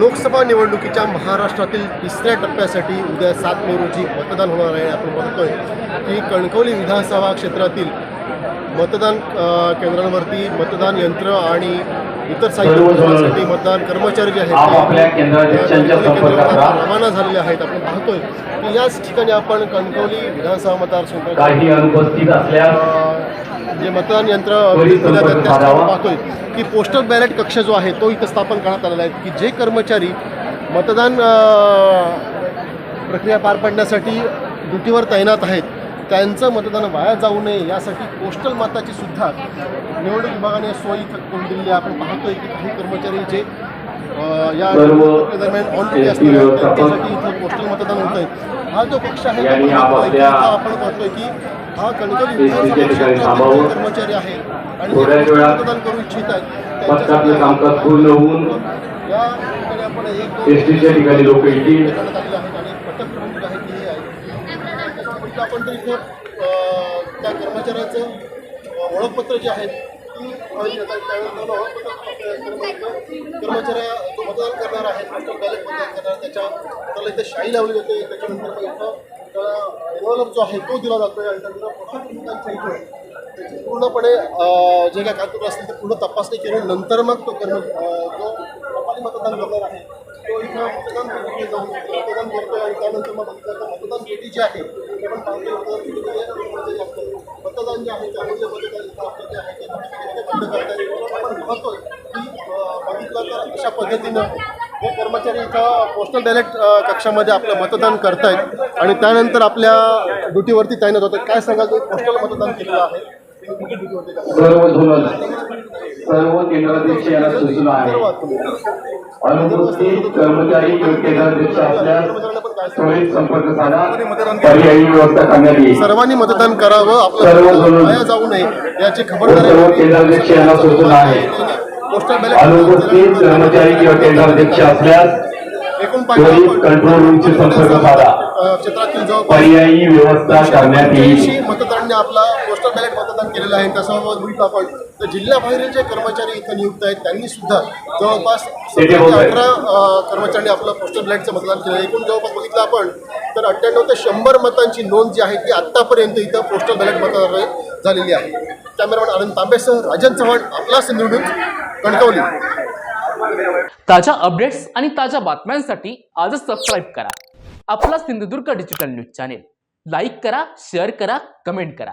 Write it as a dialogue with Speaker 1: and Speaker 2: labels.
Speaker 1: लोकसभा निवडणुकीच्या महाराष्ट्रातील तिसऱ्या टप्प्यासाठी उद्या सात मे रोजी मतदान होणार आहे. आपण बघतोय की कणकवली विधानसभा क्षेत्रातील मतदान केंद्रांवरती मतदान यंत्र आणि इतर साहित्य मतदान कर्मचारी जे आहेत ते. रवाना झालेले आहेत. आपण पाहतोय की याच ठिकाणी आपण कणकवली विधानसभा मतदारसंघाच्या जे मतदान यंत्र त्याच आपण. पाहतोय की पोस्टल बॅलेट कक्ष जो आहे तो इथं स्थापन करण्यात आलेला आहे की जे कर्मचारी मतदान प्रक्रिया पार पाडण्यासाठी ड्युटीवर तैनात आहेत त्यांचं मतदान वाया जाऊ नये यासाठी पोस्टल मताची सुद्धा निवडणूक विभागाने सोय इथं करून दिलेली आहे आपण पाहतोय की काही कर्मचारी जे या दरम्यान आहेत,
Speaker 2: व्यवस्थापक
Speaker 1: त्यांच्यासाठी इथं पोस्टल मतदान होत आहे हा जो पक्ष आहे आपण पाहतोय की हा कणकवली कर्मचारी आहेत आणि मतदान करू इच्छित आहेत.
Speaker 2: पथकातलं कामकाज पूर्ण होऊन
Speaker 1: या ठिकाणी आपण एक
Speaker 2: एस टीच्या ठिकाणी लोक येतील.
Speaker 1: करण्यात आलेले आहेत आणि पटक आहे की आहे. आपण तर इथं त्या कर्मचाऱ्याचं ओळखपत्र जे आहे ती फाईल त्यावेळेस मला कर्मचाऱ्या जो मतदान करणार आहे पोस्टल बॅलेट मतदान करणार त्याच्या त्याला इथे शाई लावली जाते त्याच्यानंतर मग इथं त्याला एनवलप जो आहे तो दिला जातो आणि त्यानंतर त्याची पूर्णपणे जे काय कागदपत्र असतील ते पूर्ण तपासणी केल्यानंतर मग तो कर्म जो टपाली मतदान करणार आहे तो इथं मतदान केंद्रावर जाऊन मतदान करतो आणि त्यानंतर मग मतदान पेटी जी आहे ते पण मतदान पेटीमध्ये जास्त मतदान जे आहे त्यामध्ये जे आहे ते बंद करता येईल आपण पाहतोय की अं, बघितलं तर अशा पद्धतीनं हे कर्मचारी इथं पोस्टल बॅलेट कक्षामध्ये आपलं मतदान करतायत आणि त्यानंतर आपल्या ड्युटीवरती तैनात होतात काय सांगाल तुम्ही पोस्टल मतदान केलेलं आहे?
Speaker 2: सर्व केंद्राध्यक्ष यांना सूचना आहे. अनुपस्थित कर्मचारी केंद्राध्यक्ष असल्यास
Speaker 1: कर्मचाऱ्यांना पण काय सांगाल?
Speaker 2: त्वरित संपर्क साधा पर्यायी व्यवस्था करण्यात येईल.
Speaker 1: सर्वांनी मतदान करावं. आपलं. वाया जाऊ नये याची
Speaker 2: सर्व
Speaker 1: खबरदारी
Speaker 2: केंद्राध्यक्ष यांना सूचना आहे.
Speaker 1: पोस्टल
Speaker 2: अनुपस्थित कर्मचारी किंवा केंद्राध्यक्ष असल्यास त्वरित कंट्रोल संपर्क साधा. पर्यायी व्यवस्था करण्यात येईल.
Speaker 1: मतदारांनी आपला पोस्टल बॅलेट मतदान केलेलं आहे. त्यासोबत बघितलं आपण तर जिल्ह्याबाहेरील जे कर्मचारी इथं नियुक्त आहेत. त्यांनी सुद्धा जवळपास अठरा कर्मचाऱ्यांनी आपलं पोस्टल बॅलेटचं मतदान केलं. एकूण जवळपास बघितलं आपण तर अठ्ठ्याण्णव ते शंभर मतांची नोंद जी आहे ती आत्तापर्यंत इथं पोस्टल बॅलेट मतदार झालेली आहे. कॅमेरामॅन आनंद तांबेसह राजन चव्हाण आपला सिंधुदुर्ग कणकवली.
Speaker 3: ताज्या अपडेट्स आणि ताज्या बातम्यांसाठी आजच सबस्क्राईब करा. आपला Sindhudurg digital news channel like करा शेअर करा कमेंट करा.